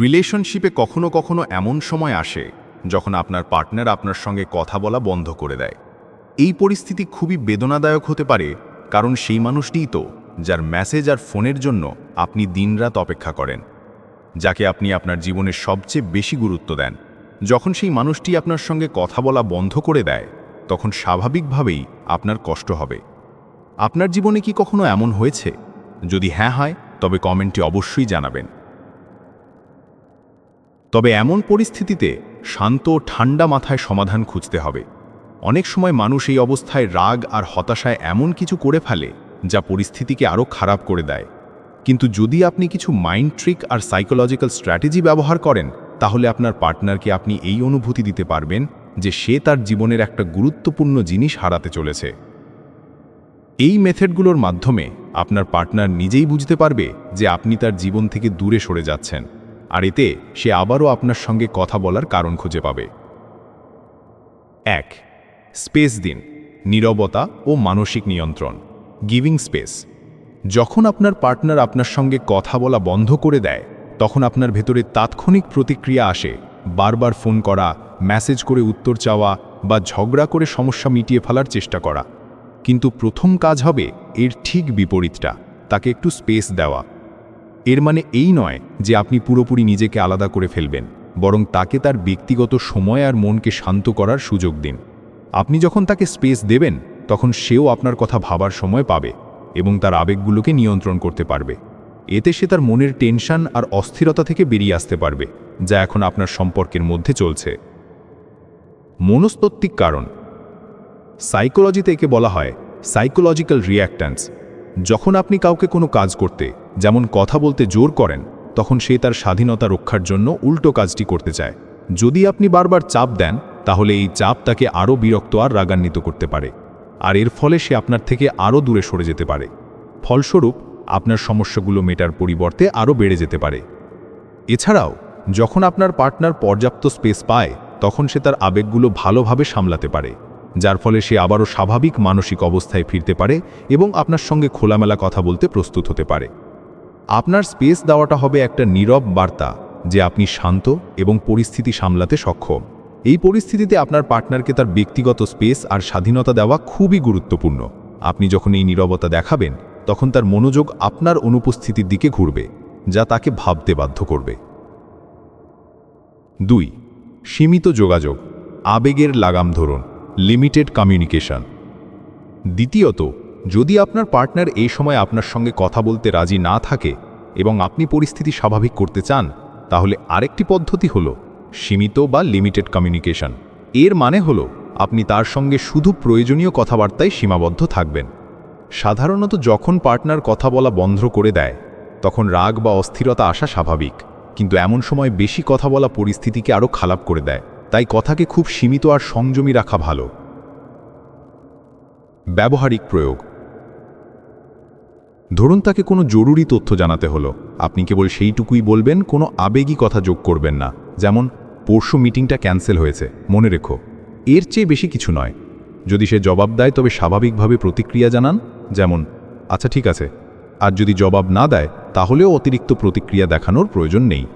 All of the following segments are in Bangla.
রিলেশনশিপে কখনো কখনো এমন সময় আসে যখন আপনার পার্টনার আপনার সঙ্গে কথা বলা বন্ধ করে দেয়। এই পরিস্থিতি খুবই বেদনাদায়ক হতে পারে, কারণ সেই মানুষটিই তো, যার মেসেজ আর ফোনের জন্য আপনি দিনরাত অপেক্ষা করেন, যাকে আপনি আপনার জীবনের সবচেয়ে বেশি গুরুত্ব দেন। যখন সেই মানুষটি আপনার সঙ্গে কথা বলা বন্ধ করে দেয়, তখন স্বাভাবিকভাবেই আপনার কষ্ট হবে। আপনার জীবনে কি কখনো এমন হয়েছে? যদি হ্যাঁ হয়, তবে কমেন্টে অবশ্যই জানাবেন। তবে এমন পরিস্থিতিতে শান্ত ঠান্ডা মাথায় সমাধান খুঁজতে হবে। অনেক সময় মানুষ এই অবস্থায় রাগ আর হতাশায় এমন কিছু করে ফেলে, যা পরিস্থিতিকে আরও খারাপ করে দেয়। কিন্তু যদি আপনি কিছু মাইন্ড ট্রিক আর সাইকোলজিক্যাল স্ট্র্যাটেজি ব্যবহার করেন, তাহলে আপনার পার্টনারকে আপনি এই অনুভূতি দিতে পারবেন যে সে তার জীবনের একটা গুরুত্বপূর্ণ জিনিস হারাতে চলেছে। এই মেথডগুলোর মাধ্যমে আপনার পার্টনার নিজেই বুঝতে পারবে যে আপনি তার জীবন থেকে দূরে সরে যাচ্ছেন। আর এতে সে আবারও আপনার সঙ্গে কথা বলার কারণ খুঁজে পাবে। এক, স্পেস দিন, নীরবতা ও মানসিক নিয়ন্ত্রণ, গিভিং স্পেস। যখন আপনার পার্টনার আপনার সঙ্গে কথা বলা বন্ধ করে দেয়, তখন আপনার ভেতরে তাৎক্ষণিক প্রতিক্রিয়া আসে, বারবার ফোন করা, মেসেজ করে উত্তর চাওয়া বা ঝগড়া করে সমস্যা মিটিয়ে ফেলার চেষ্টা করা। কিন্তু প্রথম কাজ হবে এর ঠিক বিপরীতটা, তাকে একটু স্পেস দেওয়া। এর মানে এই নয় যে আপনি পুরোপুরি নিজেকে আলাদা করে ফেলবেন, বরং তাকে তার ব্যক্তিগত সময় আর মনকে শান্ত করার সুযোগ দিন। আপনি যখন তাকে স্পেস দেবেন, তখন সেও আপনার কথা ভাবার সময় পাবে এবং তার আবেগগুলোকে নিয়ন্ত্রণ করতে পারবে। এতে সে তার মনের টেনশন আর অস্থিরতা থেকে বেরিয়ে আসতে পারবে, যা এখন আপনার সম্পর্কের মধ্যে চলছে। মনস্তত্ত্বিক কারণ। সাইকোলজিতে একে বলা হয় সাইকোলজিক্যাল রিয়াক্ট্যান্স যখন আপনি কাউকে কোনো কাজ করতে যেমন কথা বলতে জোর করেন, তখন সে তার স্বাধীনতা রক্ষার জন্য উল্টো কাজটি করতে চায়। যদি আপনি বারবার চাপ দেন, তাহলে এই চাপ তাকে আরও বিরক্ত আর রাগান্বিত করতে পারে। আর এর ফলে সে আপনার থেকে আরও দূরে সরে যেতে পারে। ফলস্বরূপ, আপনার সমস্যাগুলো মেটার পরিবর্তে আরও বেড়ে যেতে পারে। এছাড়াও, যখন আপনার পার্টনার পর্যাপ্ত স্পেস পায়, তখন সে তার আবেগগুলো ভালোভাবে সামলাতে পারে, যার ফলে সে আবারও স্বাভাবিক মানসিক অবস্থায় ফিরতে পারে এবং আপনার সঙ্গে খোলামেলা কথা বলতে প্রস্তুত হতে পারে। আপনার স্পেস দেওয়াটা হবে একটা নীরব বার্তা, যে আপনি শান্ত এবং পরিস্থিতি সামলাতে সক্ষম। এই পরিস্থিতিতে আপনার পার্টনারকে তার ব্যক্তিগত স্পেস আর স্বাধীনতা দেওয়া খুবই গুরুত্বপূর্ণ। আপনি যখন এই নীরবতা দেখাবেন, তখন তার মনোযোগ আপনার অনুপস্থিতির দিকে ঘুরবে, যা তাকে ভাবতে বাধ্য করবে। দুই, সীমিত যোগাযোগ, আবেগের লাগাম ধরুন লিমিটেড কমিউনিকেশন দ্বিতীয়ত যদি আপনার পার্টনার এই সময় আপনার সঙ্গে কথা বলতে রাজি না থাকে এবং আপনি পরিস্থিতি স্বাভাবিক করতে চান, তাহলে আরেকটি পদ্ধতি হল সীমিত বা লিমিটেড কমিউনিকেশন। এর মানে হলো আপনি তার সঙ্গে শুধু প্রয়োজনীয় কথাবার্তায় সীমাবদ্ধ থাকবেন। সাধারণত যখন পার্টনার কথা বলা বন্ধ করে দেয়, তখন রাগ বা অস্থিরতা আসা স্বাভাবিক, কিন্তু এমন সময় বেশি কথা বলা পরিস্থিতিকে আরও খারাপ করে দেয়, তাই কথাকে খুব সীমিত আর সংযমী রাখা ভালো। ব্যবহারিক প্রয়োগ ধরুন তাকে কোনো জরুরি তথ্য জানাতে হলো। আপনি কেবল সেইটুকুই বলবেন, কোনো আবেগী কথা যোগ করবেন না। যেমন, পরশু মিটিংটা ক্যান্সেল হয়েছে, মনে রেখো। এর চেয়ে বেশি কিছু নয়। যদি সে জবাব দেয়, তবে স্বাভাবিকভাবে প্রতিক্রিয়া জানান। যেমন আচ্ছা ঠিক আছে। আর যদি জবাব না দেয়, তাহলেও অতিরিক্ত প্রতিক্রিয়া দেখানোর প্রয়োজন নেই।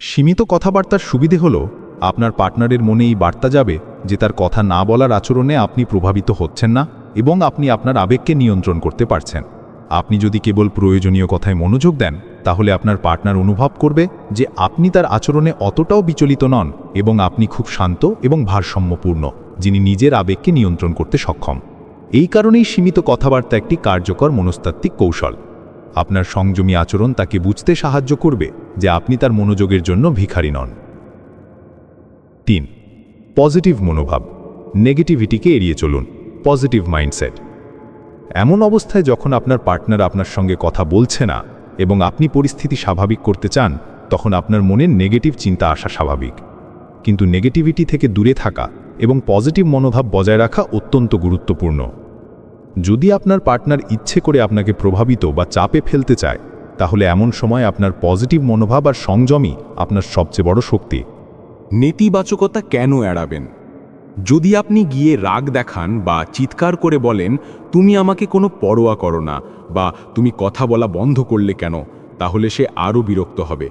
সীমিত কথাবার্তার সুবিধে হল, আপনার পার্টনারের মনে এই বার্তা যাবে যে তার কথা না বলার আচরণে আপনি প্রভাবিত হচ্ছেন না। এবং আপনি আপনার আবেগকে নিয়ন্ত্রণ করতে পারছেন। আপনি যদি কেবল প্রয়োজনীয় কথায় মনোযোগ দেন, তাহলে আপনার পার্টনার অনুভব করবে যে আপনি তার আচরণে অতটাও বিচলিত নন এবং আপনি খুব শান্ত এবং ভারসাম্যপূর্ণ, যিনি নিজের আবেগকে নিয়ন্ত্রণ করতে সক্ষম। এই কারণেই সীমিত কথাবার্তা একটি কার্যকর মনস্তাত্ত্বিক কৌশল। আপনার সংযমী আচরণ তাকে বুঝতে সাহায্য করবে যে আপনি তার মনোযোগের জন্য ভিখারি নন। তিন, পজিটিভ মনোভাব। নেগেটিভিটিকে এড়িয়ে চলুন। Positive mindset. এমন অবস্থায় যখন আপনার পার্টনার আপনার সঙ্গে কথা বলছে না এবং আপনি পরিস্থিতি স্বাভাবিক করতে চান, তখন আপনার মনে নেগেটিভ চিন্তা আসা স্বাভাবিক। কিন্তু নেগেটিভিটি থেকে দূরে থাকা এবং পজিটিভ মনোভাব বজায় রাখা অত্যন্ত গুরুত্বপূর্ণ। যদি আপনার পার্টনার ইচ্ছে করে আপনাকে প্রভাবিত বা চাপে ফেলতে চায়, তাহলে এমন সময় আপনার পজিটিভ মনোভাব আর সংযমই আপনার সবচেয়ে বড় শক্তি। নেতিবাচকতা কেন এড়াবেন? যদি আপনি গিয়ে রাগ দেখান বা চিৎকার করে বলেন, তুমি আমাকে কোনো পরোয়া করো না বা তুমি কথা বলা বন্ধ করলে কেন? তাহলে সে আরও বিরক্ত হবে।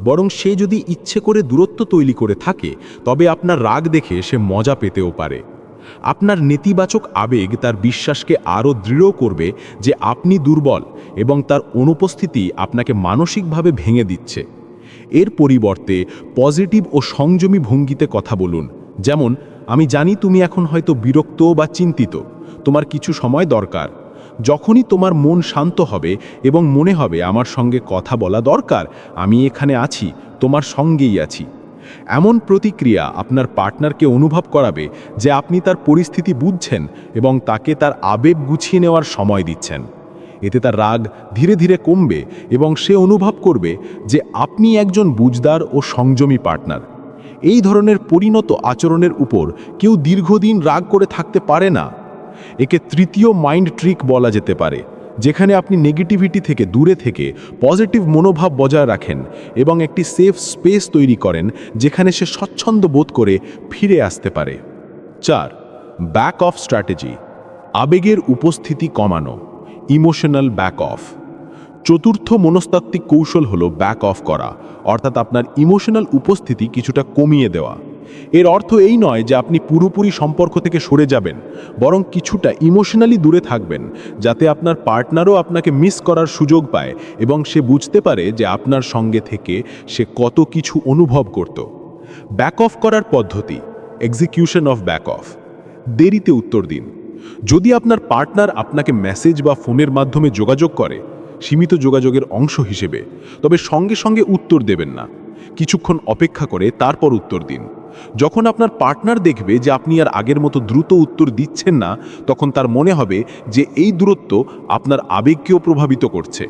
বরং সে যদি ইচ্ছে করে দূরত্ব তৈরি করে থাকে, তবে আপনার রাগ দেখে সে মজা পেতেও পারে। আপনার নেতিবাচক আবেগ তার বিশ্বাসকে আরও দৃঢ় করবে যে আপনি দুর্বল এবং তার অনুপস্থিতি আপনাকে মানসিকভাবে ভেঙে দিচ্ছে। এর পরিবর্তে পজিটিভ ও সংযমী ভঙ্গিতে কথা বলুন, যেমন আমি জানি তুমি এখন হয়তো বিরক্ত বা চিন্তিত। তোমার কিছু সময় দরকার। যখনই তোমার মন শান্ত হবে এবং মনে হবে আমার সঙ্গে কথা বলা দরকার, আমি এখানে আছি, তোমার সঙ্গেই আছি। এমন প্রতিক্রিয়া আপনার পার্টনারকে অনুভব করাবে যে আপনি তার পরিস্থিতি বুঝছেন এবং তাকে তার আবেগ গুছিয়ে নেওয়ার সময় দিচ্ছেন। এতে তার রাগ ধীরে ধীরে কমবে এবং সে অনুভব করবে যে আপনি একজন বুঝদার ও সংযমী পার্টনার। এই ধরনের পরিণত আচরণের উপর কেউ দীর্ঘদিন রাগ করে থাকতে পারে না। একে তৃতীয় মাইন্ড ট্রিক বলা যেতে পারে, যেখানে আপনি নেগেটিভিটি থেকে দূরে থেকে পজিটিভ মনোভাব বজায় রাখেন এবং একটি সেফ স্পেস তৈরি করেন যেখানে সে স্বচ্ছন্দ বোধ করে ফিরে আসতে পারে। চার, ব্যাক অফ স্ট্র্যাটেজি। আবেগের উপস্থিতি কমানো, ইমোশনাল ব্যাক অফ। চতুর্থ মনস্তাত্ত্বিক কৌশল হলো ব্যাক অফ করা, অর্থাৎ আপনার ইমোশনাল উপস্থিতি কিছুটা কমিয়ে দেওয়া। এর অর্থ এই নয় যে আপনি পুরোপুরি সম্পর্ক থেকে সরে যাবেন, বরং কিছুটা ইমোশনালি দূরে থাকবেন, যাতে আপনার পার্টনারও আপনাকে মিস করার সুযোগ পায় এবং সে বুঝতে পারে যে আপনার সঙ্গে থেকে সে কত কিছু অনুভব করত। ব্যাক অফ করার পদ্ধতি এক্সিকিউশন অফ ব্যাক অফ দেরিতে উত্তর দিন। যদি আপনার পার্টনার আপনাকে মেসেজ বা ফোনের মাধ্যমে যোগাযোগ করে সীমিত যোগাযোগের অংশ হিসেবে, তবে সঙ্গে সঙ্গে উত্তর দেবেন না। কিছুক্ষণ অপেক্ষা করে তারপর উত্তর দিন। যখন আপনার পার্টনার দেখবে যে আপনি আর আগের মতো দ্রুত উত্তর দিচ্ছেন না, তখন তার মনে হবে যে এই দূরত্ব আপনার আবেগকেও প্রভাবিত করছে।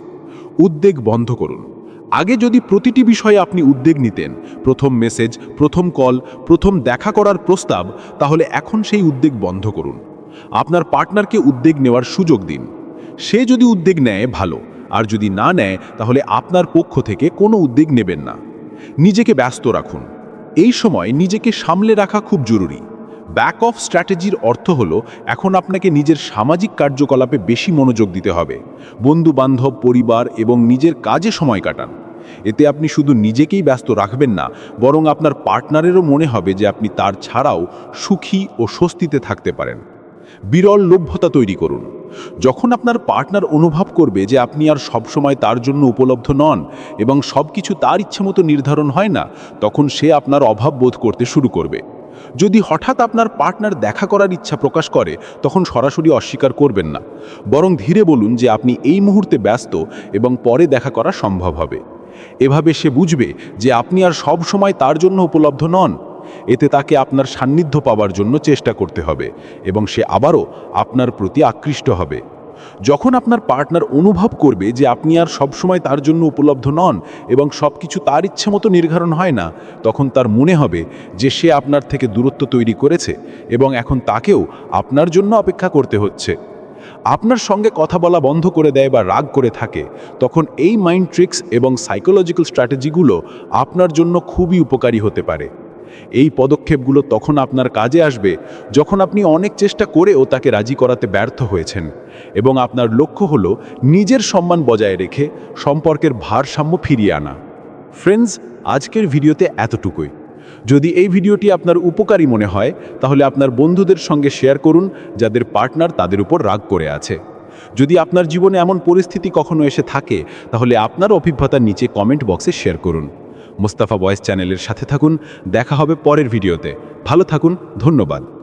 উদ্বেগ বন্ধ করুন। আগে যদি প্রতিটি বিষয়ে আপনি উদ্বেগ নিতেন, প্রথম মেসেজ, প্রথম কল, প্রথম দেখা করার প্রস্তাব, তাহলে এখন সেই উদ্বেগ বন্ধ করুন। আপনার পার্টনারকে উদ্বেগ নেওয়ার সুযোগ দিন। সে যদি উদ্বেগ নেয়, ভালো। আর যদি না নেয়, তাহলে আপনার পক্ষ থেকে কোনো উদ্বেগ নেবেন না। নিজেকে ব্যস্ত রাখুন। এই সময় নিজেকে সামলে রাখা খুব জরুরি। ব্যাক অফ স্ট্র্যাটেজির অর্থ হলো, এখন আপনাকে নিজের সামাজিক কার্যকলাপে বেশি মনোযোগ দিতে হবে। বন্ধু বান্ধব পরিবার এবং নিজের কাজে সময় কাটান। এতে আপনি শুধু নিজেকেই ব্যস্ত রাখবেন না, বরং আপনার পার্টনারেরও মনে হবে যে আপনি তার ছাড়াও সুখী ও স্বস্তিতে থাকতে পারেন। বিরল লভ্যতা তৈরি করুন। যখন আপনার পার্টনার অনুভব করবে যে আপনি আর সবসময় তার জন্য উপলব্ধ নন এবং সব কিছু তার ইচ্ছে মতো নির্ধারণ হয় না, তখন সে আপনার অভাব বোধ করতে শুরু করবে। যদি হঠাৎ আপনার পার্টনার দেখা করার ইচ্ছা প্রকাশ করে, তখন সরাসরি অস্বীকার করবেন না। বরং ধীরে বলুন যে আপনি এই মুহূর্তে ব্যস্ত এবং পরে দেখা করা সম্ভব হবে। এভাবে সে বুঝবে যে আপনি আর সব সময় তার জন্য উপলব্ধ নন। এতে তাকে আপনার সান্নিধ্য পাওয়ার জন্য চেষ্টা করতে হবে এবং সে আবারও আপনার প্রতি আকৃষ্ট হবে। যখন আপনার পার্টনার অনুভব করবে যে আপনি আর সবসময় তার জন্য উপলব্ধ নন এবং সব কিছু তার ইচ্ছে মতো নির্ধারণ হয় না, তখন তার মনে হবে যে সে আপনার থেকে দূরত্ব তৈরি করেছে এবং এখন তাকেও আপনার জন্য অপেক্ষা করতে হচ্ছে। আপনার সঙ্গে কথা বলা বন্ধ করে দেয় বা রাগ করে থাকে, তখন এই মাইন্ড ট্রিক্স এবং সাইকোলজিক্যাল স্ট্র্যাটেজিগুলো আপনার জন্য খুবই উপকারী হতে পারে। এই পদক্ষেপগুলো তখন আপনার কাজে আসবে যখন আপনি অনেক চেষ্টা করেও তাকে রাজি করাতে ব্যর্থ হয়েছেন। এবং আপনার লক্ষ্য হলো নিজের সম্মান বজায় রেখে সম্পর্কের ভারসাম্য ফিরিয়ে আনা। ফ্রেন্ডস আজকের ভিডিওতে এতটুকুই। যদি এই ভিডিওটি আপনার উপকারী মনে হয়, তাহলে আপনার বন্ধুদের সঙ্গে শেয়ার করুন, যাদের পার্টনার তাদের উপর রাগ করে আছে। যদি আপনার জীবনে এমন পরিস্থিতি কখনো এসে থাকে, তাহলে আপনার অভিজ্ঞতার নিচে কমেন্ট বক্সে শেয়ার করুন। মোস্তাফা বয়েস চ্যানেলের সাথে থাকুন। দেখা হবে পরের ভিডিওতে। ভালো থাকুন ধন্যবাদ।